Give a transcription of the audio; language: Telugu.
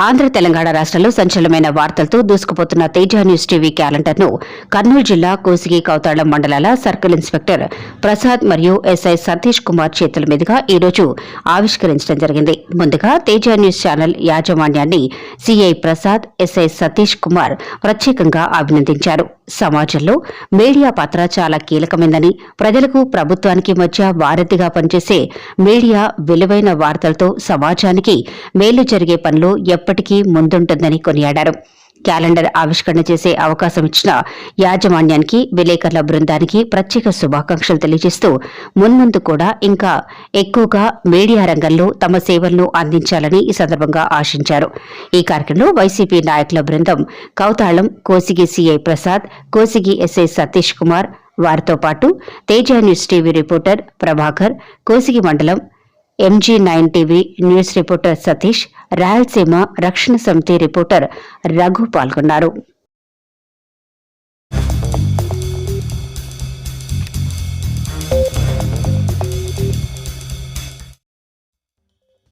ఆంధ్ర తెలంగాణ రాష్ట్రాల్లో సంచలనమైన వార్తలతో దూసుకుపోతున్న తేజ న్యూస్ టీవీ క్యాలెండర్ను కర్నూలు జిల్లా కోసిగి కౌతాళం మండలాల సర్కిల్ ఇన్స్పెక్టర్ ప్రసాద్ మరియు ఎస్ఐ సతీష్ కుమార్ చేతుల మీదుగా ఈ రోజు ఆవిష్కరించడం జరిగింది. ముందుగా తేజ న్యూస్ ఛానల్ యాజమాన్యాన్ని సిఐ ప్రసాద్ ఎస్ఐ సతీష్ కుమార్ ప్రత్యేకంగా అభినందించారు. సమాజంలో మీడియా పాత్ర చాలా కీలకమైందని ప్రజలకు ప్రభుత్వానికి మధ్య వారధిగా పనిచేసే మీడియా విలువైన వార్తలతో సమాజానికి మేలు జరిగే పనిలో ఎప్పటికీ ముందుంటుందని కొనియాడారు. క్యాలెండర్ ఆవిష్కరణ చేసే అవకాశం ఇచ్చిన యాజమాన్యానికి విలేకరుల బృందానికి ప్రత్యేక శుభాకాంక్షలు తెలియజేస్తూ మున్ముందు కూడా ఇంకా ఎక్కువగా మీడియా రంగంలో తమ సేవలను అందించాలని ఈ సందర్భంగా ఆశించారు. ఈ కార్యక్రమంలో వైసీపీ నాయకుల బృందం కౌతాళం కోసిగి సిఐ ప్రసాద్ కోసిగి ఎస్ఐ సతీష్ కుమార్ వారితో పాటు Teja news TV reporter Prabhakar Kosigi మండలం MG nine TV news reporter Satish Rayalaseema Rakshana Samiti reporter Raghu పాల్గొన్నారు.